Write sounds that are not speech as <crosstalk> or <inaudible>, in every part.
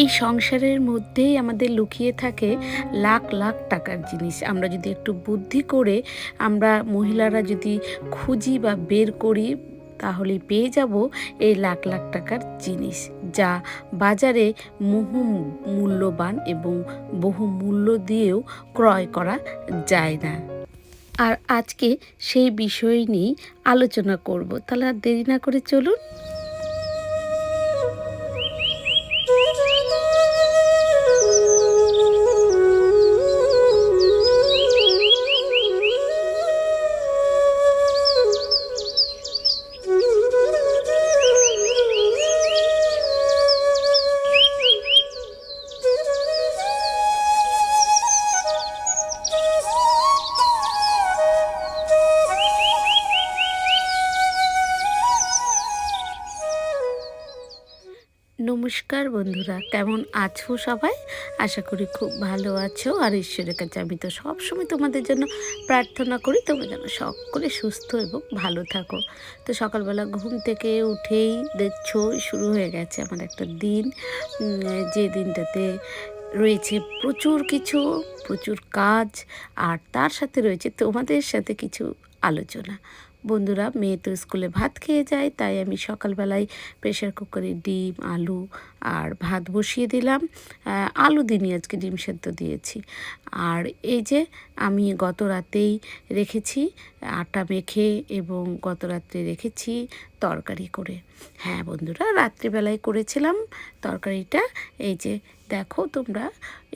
এই সংসারের মধ্যেই আমাদের লুকিয়ে থাকে লাখ লাখ টাকার জিনিস। আমরা যদি একটু বুদ্ধি করে আমরা মহিলারা যদি খুঁজি বা বের করি, তাহলে পেয়ে যাব এই লাখ লাখ টাকার জিনিস, যা বাজারে বহু মূল্যবান এবং বহু মূল্য দিয়েও ক্রয় করা যায় না। আর আজকে সেই বিষয় নিয়েই আলোচনা করব। তাহলে আর দেরি না করে চলুন নমস্কার বন্ধুরা, কেমন আছো সবাই? আশা করি খুব ভালো আছো। আর ঈশ্বরের কাছে আমি তো সবসময় তোমাদের জন্য প্রার্থনা করি, তোমরা যেন সকলে সুস্থ এবং ভালো থাকো। তো সকালবেলা ঘুম থেকে উঠেই দেখছ, শুরু হয়ে গেছে আমার একটা দিন। যে দিনটাতে রয়েছে প্রচুর কিছু, প্রচুর কাজ, আর তার সাথে রয়েছে তোমাদের সাথে কিছু আলোচনা। বন্ধুরা, মেয়ে তো স্কুলে ভাত খেয়ে যায়, তাই আমি সকালবেলায় প্রেশার কুকারে ডিম, আলু আর ভাত বসিয়ে দিলাম। আলু দিনই আজকে ডিম সেদ্ধ দিয়েছি। আর এই যে আমি গত রাতেই রেখেছি আটা মেখে এবং গত রাত্রে রেখেছি তরকারি করে। হ্যাঁ বন্ধুরা, রাত্রিবেলায় করেছিলাম তরকারিটা। এই যে দেখো তোমরা,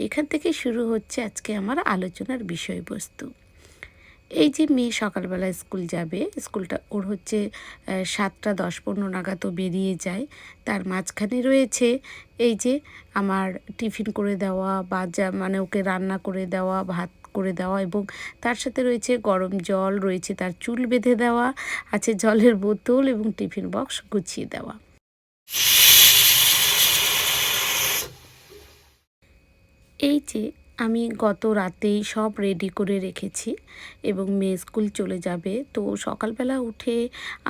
এখান থেকে শুরু হচ্ছে আজকে আমার আলোচনার বিষয়বস্তু। এই যে মেয়ে সকালবেলা স্কুল যাবে, স্কুলটা ওর হচ্ছে সাতটা দশ পনেরো নাগাদও বেরিয়ে যায়। তার মাঝখানে রয়েছে এই যে আমার টিফিন করে দেওয়া বা যা মানে ওকে রান্না করে দেওয়া, ভাত করে দেওয়া এবং তার সাথে রয়েছে গরম জল, রয়েছে তার চুল বেঁধে দেওয়া, আছে জলের বোতল এবং টিফিন বক্স গুছিয়ে দেওয়া। এই যে আমি গত রাতেই সব রেডি করে রেখেছি এবং মেয়ে স্কুল চলে যাবে। তো সকালবেলা উঠে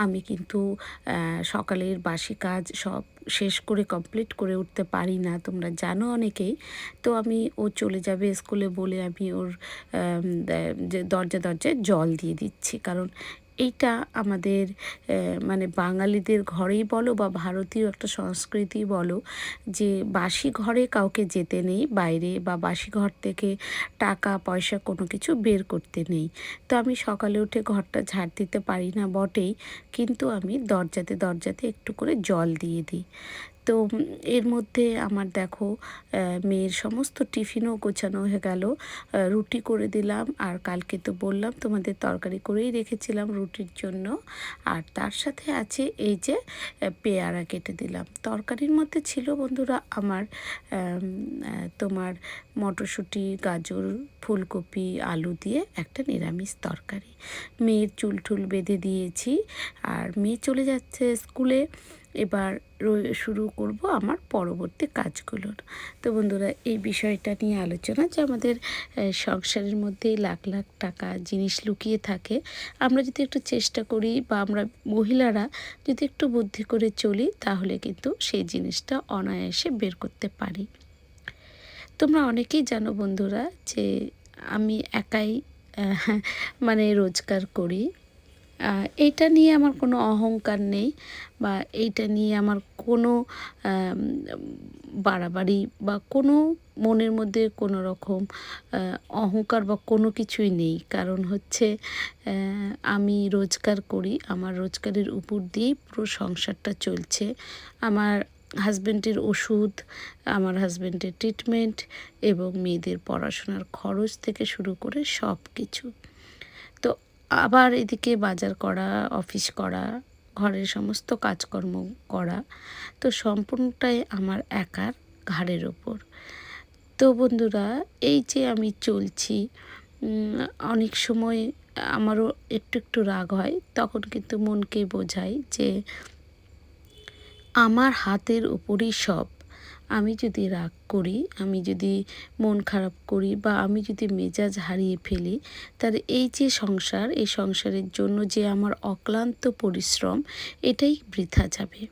আমি কিন্তু সকালের বাসি কাজ সব শেষ করে কমপ্লিট করে উঠতে পারি না, তোমরা জানো অনেকেই। তো আমি, ও চলে যাবে স্কুলে বলে আমি ওর যে দরজা দরজায় জল দিয়ে দিচ্ছি। কারণ এইটা আমাদের মানে বাঙালিদের ঘরেই বলো বা ভারতীয় একটা সংস্কৃতি বলো যে বাসি ঘরে কাউকে যেতে নেই, বাইরে বা বাসি ঘর থেকে টাকা, পয়সা কোনো কিছু বের করতে নেই। তো আমি সকালে উঠে ঘরটা ঝাড় দিতে পারি না বটেই, কিন্তু আমি দরজাতে দরজাতে একটু করে জল দিয়ে দিই। তো এর মধ্যে আমার দেখো মেয়ের সমস্ত টিফিনও গোছানো হয়ে গেল। রুটি করে দিলাম আর কালকে তো বললাম তোমাদের তরকারি করেই রেখেছিলাম রুটির জন্য। আর তার সাথে আছে এই যে পেয়ারা কেটে দিলাম। তরকারির মধ্যে ছিল বন্ধুরা আমার তোমার মটরশুঁটি, গাজর, ফুলকপি, আলু দিয়ে একটা নিরামিষ তরকারি। মেয়ের চুল টুল বেঁধে দিয়েছি আর মেয়ে চলে যাচ্ছে স্কুলে। এবার শুরু করব আমার পরবর্তী কাজগুলোর। তো বন্ধুরা, এই বিষয়টা নিয়ে আলোচনা যে আমাদের সংসারের মধ্যেই লাখ লাখ টাকা জিনিস লুকিয়ে থাকে, আমরা যদি একটু চেষ্টা করি বা আমরা মহিলারা যদি একটু বুদ্ধি করে চলি, তাহলে কিন্তু সেই জিনিসটা অনায়াসে বের করতে পারি। তোমরা অনেকেই জানো বন্ধুরা যে আমি একাই মানে রোজগার করি। এইটা নিয়ে আমার কোনো অহংকার নেই বা এইটা নিয়ে আমার কোনো বাড়াবাড়ি বা কোনো মনের মধ্যে কোনো রকম অহংকার বা কোনো কিছুই নেই। কারণ হচ্ছে আমি রোজগার করি। আমার রোজগারের উপর দিয়েই পুরো সংসারটা চলছে। আমার হাজব্যান্ডের ওষুধ, আমার হাজব্যান্ডের ট্রিটমেন্ট এবং মেয়েদের পড়াশোনার খরচ থেকে শুরু করে সব কিছু তো আবার এদিকে বাজার করা অফিস করা, ঘরের সমস্ত কাজকর্ম করা, তো সম্পূর্ণটাই আমার একার ঘাড়ের ওপর। তো বন্ধুরা, এই যে আমি চলছি অনেক সময় আমারও একটু একটু রাগ হয়, তখন কিন্তু মনকে বোঝাই যে আমার হাতের উপরই সব। আমি যদি রাগ করি, আমি যদি মন খারাপ করি বা আমি যদি মেজাজ হারিয়ে ফেলি, তাহলে এই যে সংসার, এই সংসারের জন্য যে আমার অক্লান্ত পরিশ্রম, এটাই বৃথা যাবে।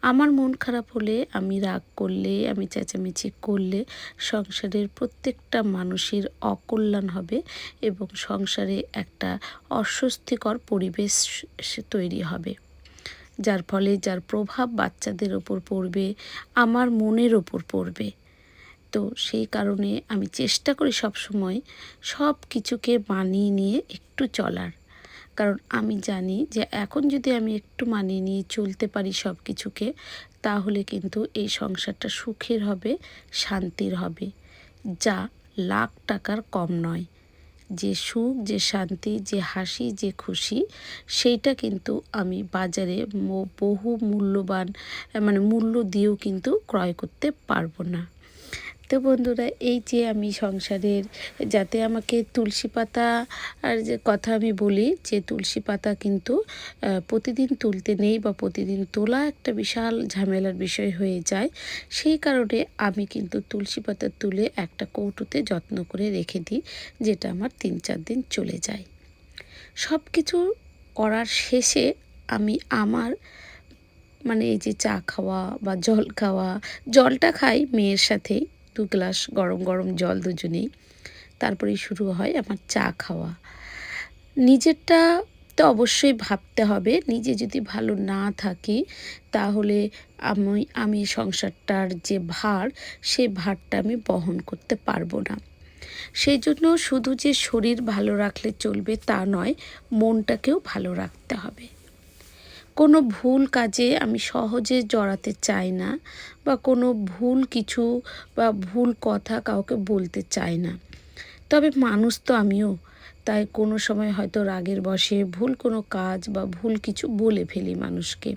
আমার মন খারাপ হলে, আমি রাগ করলে, আমি চেঁচামেচি করলে সংসারের প্রত্যেকটা মানুষের অকল্যাণ হবে এবং সংসারে একটা অস্বস্তিকর পরিবেশ তৈরি হবে। যার ফলে যার প্রভাব বাচ্চাদের ওপর পড়বে, আমার মনের ওপর পড়বে। তো সেই কারণে আমি চেষ্টা করি সব সময় সব কিছুকে মানিয়ে নিয়ে একটু চলার। কারণ আমি জানি যে এখন যদি আমি একটু মানিয়ে নিয়ে চলতে পারি সব কিছুকে তাহলে কিন্তু এই সংসারটা সুখের হবে, শান্তির হবে। যা লাখ টাকার কম নয়। যে সুখ, যে শান্তি, যে হাসি, যে খুশি, সেইটা কিন্তু আমি বাজারে বহু মূল্যবান মানে মূল্য দিয়েও কিন্তু ক্রয় করতে পারব না। তো বন্ধুরা, এই যে আমি সংসারের, যাতে আমাকে তুলসী পাতা আর যে কথা আমি বলি, যে তুলসী পাতা কিন্তু প্রতিদিন তুলতে নেই বা প্রতিদিন তোলা একটা বিশাল ঝামেলার বিষয় হয়ে যায়। সেই কারণে আমি কিন্তু তুলসী পাতা তুলে একটা কৌটোতে যত্ন করে রেখে দিই, যেটা আমার তিন চার দিন চলে যায়। সব কিছু করার শেষে আমি আমার মানে এই যে চা খাওয়া বা জল খাওয়া, জলটা খাই মেয়ের সাথেই। দু গ্লাস গরম গরম জল দুজনেই। তারপরেই শুরু হয় আমার চা খাওয়া। নিজেরটা তো অবশ্যই ভাবতে হবে, নিজে যদি ভালো না থাকি তাহলে আমি আমি সংসারটার যে ভার, সে ভারটা আমি বহন করতে পারব না। সেই জন্য শুধু যে শরীর ভালো রাখলে চলবে তা নয়, মনটাকেও ভালো রাখতে হবে। কোনো ভুল কাজে আমি সহজে জড়াতে চাই না বা কোনো ভুল কিছু বা ভুল কথা কাউকে বলতে চাই না। তবে মানুষ তো আমিও, তাই কোনো সময় হয়তো রাগের বসে ভুল কোনো কাজ বা ভুল কিছু বলে ফেলি মানুষকে।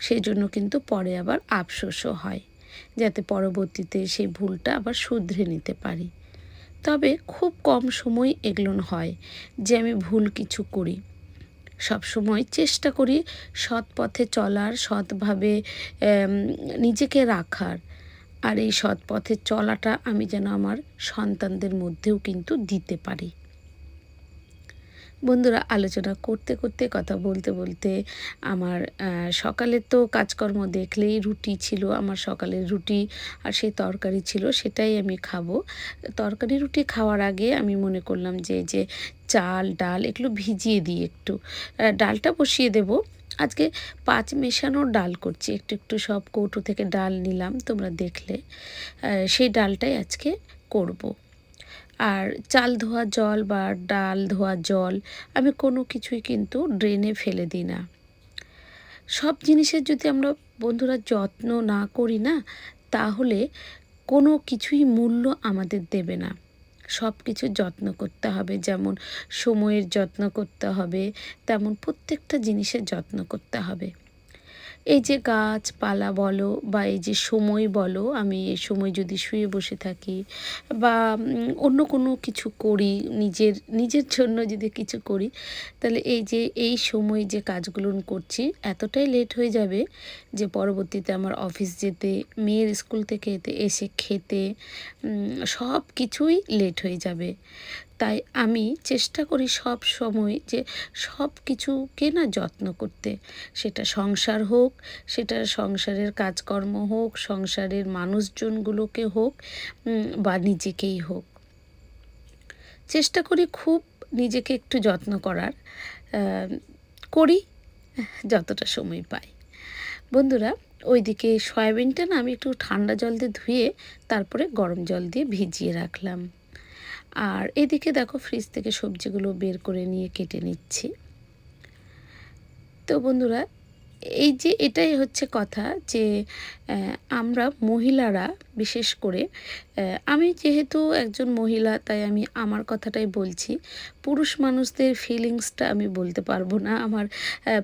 সেই জন্য কিন্তু পরে আবার আফসোসও হয়, যাতে পরবর্তীতে সেই ভুলটা আবার শুধরে নিতে পারি। তবে খুব কম সময় এগুলো হয় যে আমি ভুল কিছু করি। সবসময় চেষ্টা করি সৎ পথে চলার, সৎভাবে নিজেকে রাখার। আর এই সৎ পথে চলাটা আমি যেন আমার সন্তানদের মধ্যেও কিন্তু দিতে পারি। বন্ধুরা আলোচনা করতে করতে, কথা বলতে বলতে আমার সকালে তো কাজকর্ম দেখলেই রুটি ছিল, আমার সকালের রুটি আর সেই তরকারি ছিল, সেটাই আমি খাব। তরকারি, রুটি খাওয়ার আগে আমি মনে করলাম যে যে চাল, ডাল এগুলো ভিজিয়ে দিই একটু। ডালটা বসিয়ে দেব। আজকে পাঁচ মেশানোর ডাল করছি, একটু একটু সব কৌটো থেকে ডাল নিলাম, তোমরা দেখলে। সেই ডালটাই আজকে করব। আর চাল ধোয়া জল বা ডাল ধোয়া জল আমি কোনো কিছুই কিন্তু ড্রেনে ফেলে দিই না। সব জিনিসের যদি আমরা বন্ধুরা যত্ন না করি না, তাহলে কোনো কিছুই মূল্য আমাদের দেবে না। সব কিছু যত্ন করতে হবে, যেমন সময়ের যত্ন করতে হবে, তেমন প্রত্যেকটা জিনিসের যত্ন করতে হবে। এই যে গাছপালা বলো বা এই যে সময় বলো, আমি এই সময় যদি শুয়ে বসে থাকি বা অন্য কোনো কিছু করি, নিজের নিজের জন্য যদি কিছু করি, তাহলে এই যে, এই সময় যে কাজগুলো করছি, এতটাই লেট হয়ে যাবে যে পরবর্তীতে আমার অফিস যেতে, মেয়ের স্কুল থেকে এসে খেতে সব কিছুই লেট হয়ে যাবে। তাই আমি চেষ্টা করি সব সময় যে সব কিছুকে না যত্ন করতে। সেটা সংসার হোক, সেটা সংসারের কাজকর্ম হোক, সংসারের মানুষজনগুলোকে হোক বা নিজেকেই হোক। চেষ্টা করি খুব নিজেকে একটু যত্ন করার করি, যতটা সময় পাই। বন্ধুরা, ওইদিকে সয়াবিনটা না আমি একটু ঠান্ডা জল দিয়ে ধুয়ে, তারপরে গরম জল দিয়ে ভিজিয়ে রাখলাম। আর এদিকে দেখো ফ্রিজ থেকে সবজিগুলো বের করে নিয়ে কেটে নিচ্ছি। তো বন্ধুরা এই যে এটাই হচ্ছে কথা যে আমরা মহিলারা বিশেষ করে আমি যেহেতু একজন মহিলা, তাই আমি আমার কথাটাই বলছি। পুরুষ মানুষদের ফিলিংসটা আমি বলতে পারব না। আমার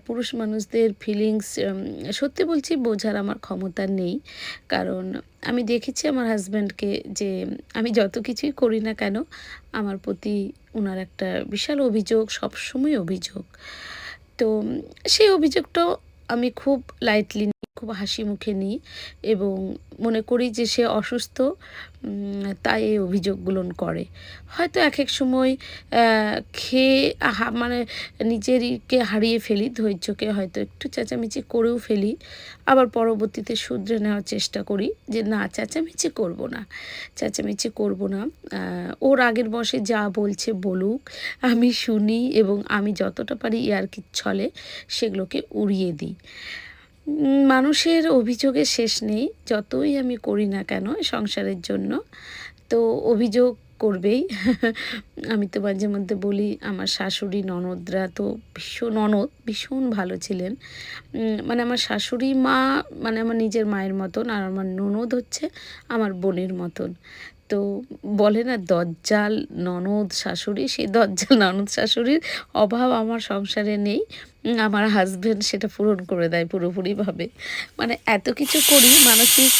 পুরুষ মানুষদের ফিলিংস সত্যি বলছি বোঝার আমার ক্ষমতা নেই। কারণ আমি দেখেছি আমার হাজব্যান্ডকে যে, আমি যত কিছুই করি না কেন, আমার প্রতি ওনার একটা বিশাল অভিযোগ, সবসময় অভিযোগ। তো সেই অভিযোগটাও আমি খুব লাইটলি নিই খুব হাসি মুখে নিই এবং মনে করি যে সে অসুস্থ তাই এই অভিযোগগুলো করে। হয়তো এক এক সময় খেয়ে মানে নিজেরকে হারিয়ে ফেলি, ধৈর্যকে হয়তো একটু চেঁচামেচি করেও ফেলি, আবার পরবর্তীতে শুধরে নেওয়ার চেষ্টা করি যে না, চেঁচামেচি করব না, চেঁচামেচি করব না। ওর আগের বসে যা বলছে বলুক, আমি শুনি এবং আমি যতটা পারি ইয়ার্কির ছলে সেগুলোকে উড়িয়ে দিই। মানুষের অভিযোগের শেষ নেই, যতই আমি করি না কেন সংসারের জন্য, তো অভিযোগ করবেই। <laughs> আমি তো মাঝে মধ্যে বলি, আমার শাশুড়ি ননদরা তো ভীষণ ননদ, ভীষণ ভালো ছিলেন। মানে আমার শাশুড়ি মা মানে আমার নিজের মায়ের মতন, আর আমার ননদ হচ্ছে আমার বোনের মতন। তো বলে না, দজ্জাল ননদ শাশুড়ি সেই দজ্জাল ননদ শাশুড়ির অভাব আমার সংসারে নেই। আমার হাজবেন্ড সেটা পূরণ করে দেয় পুরোপুরিভাবে। মানে এত কিছু করি মানসিক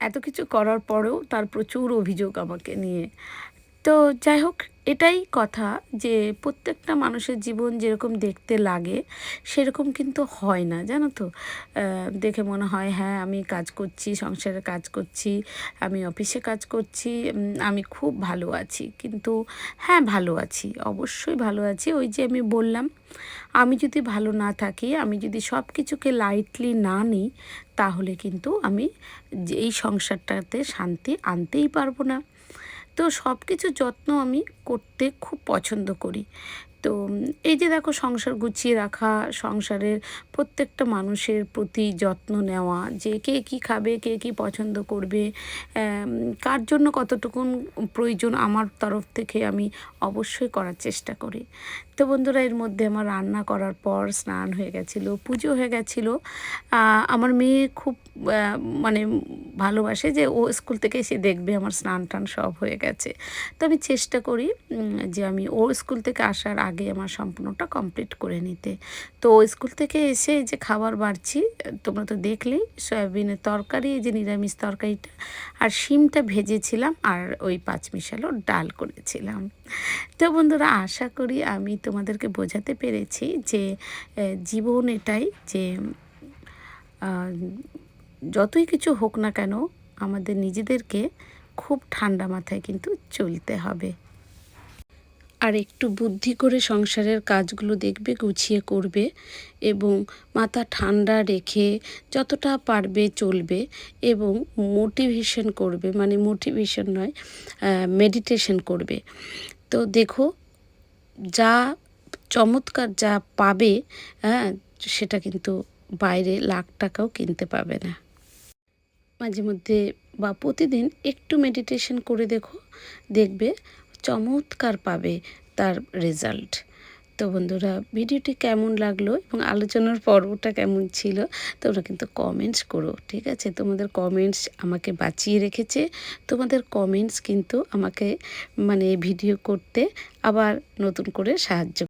এত কিছু করার পরেও তার প্রচুর অভিযোগ আমাকে নিয়ে। তো যাই হোক, এটাই কথা যে প্রত্যেকটা মানুষের জীবন যেরকম দেখতে লাগে, সেরকম কিন্তু হয় না, জানো তো? দেখে মনে হয় হ্যাঁ আমি কাজ করছি, সংসারে কাজ করছি, আমি অফিসে কাজ করছি আমি খুব ভালো আছি। কিন্তু হ্যাঁ ভালো আছি, অবশ্যই ভালো আছি। ওই যে আমি বললাম, আমি যদি ভালো না থাকি, আমি যদি সব কিছুকে লাইটলি না নিই, তাহলে কিন্তু আমি এই সংসারটাতে শান্তি আনতেই পারব না। তো সব কিছু যত্ন আমি করতে খুব পছন্দ করি। তো এই যে দেখো সংসার গুছিয়ে রাখা, সংসারের প্রত্যেকটা মানুষের প্রতি যত্ন নেওয়া, যে কে কী খাবে, কে কী পছন্দ করবে কার জন্য কতটুকুন প্রয়োজন আমার তরফ থেকে আমি অবশ্যই করার চেষ্টা করি। তো বন্ধুরা, এর মধ্যে আমার রান্না করার পর স্নান হয়ে গেছিল, পুজো হয়ে গেছিল। আমার মেয়ে খুব মানে ভালোবাসে যে ও স্কুল থেকে এসে দেখবে আমার স্নান টান সব হয়ে গেছে। তো আমি চেষ্টা করি যে আমি ও স্কুল থেকে আসার আগে আমার সম্পূর্ণটা কমপ্লিট করে নিতে। তো স্কুল থেকে এসে যে খাবার বাড়ছি, তোমরা তো দেখলেই সয়াবিনের তরকারি, এই যে নিরামিষ তরকারিটা, আর শিমটা ভেজেছিলাম আর ওই পাঁচ মিশালো ডাল করেছিলাম। তো বন্ধুরা, আশা করি আমি তোমাদেরকে বোঝাতে পেরেছি যে জীবন এটাই যে যতই কিছু হোক না কেন, আমাদের নিজেদেরকে খুব ঠান্ডা মাথায় কিন্তু চলতে হবে। আর একটু বুদ্ধি করে সংসারের কাজগুলো দেখবে, গুছিয়ে করবে এবং মাথা ঠান্ডা রেখে যতটা পারবে চলবে এবং মোটিভেশন করবে মানে মোটিভেশন নয় মেডিটেশন করবে। তো দেখো, যা চমৎকার যা পাবে হ্যাঁ সেটা কিন্তু বাইরে লাখ টাকাও কিনতে পাবে না। মাঝে মধ্যে বা প্রতিদিন একটু মেডিটেশন করে দেখো, দেখবে চমৎকার পাবে তার রেজাল্ট তো বন্ধুরা, ভিডিওটি কেমন লাগল এবং আলোচনার পর্বটা কেমন ছিল তোমরা কিন্তু কমেন্টস করো, ঠিক আছে? তোমাদের কমেন্টস আমাকে বাঁচিয়ে রেখেছে। তোমাদের কমেন্টস কিন্তু আমাকে মানে ভিডিও করতে আবার নতুন করে সাহায্য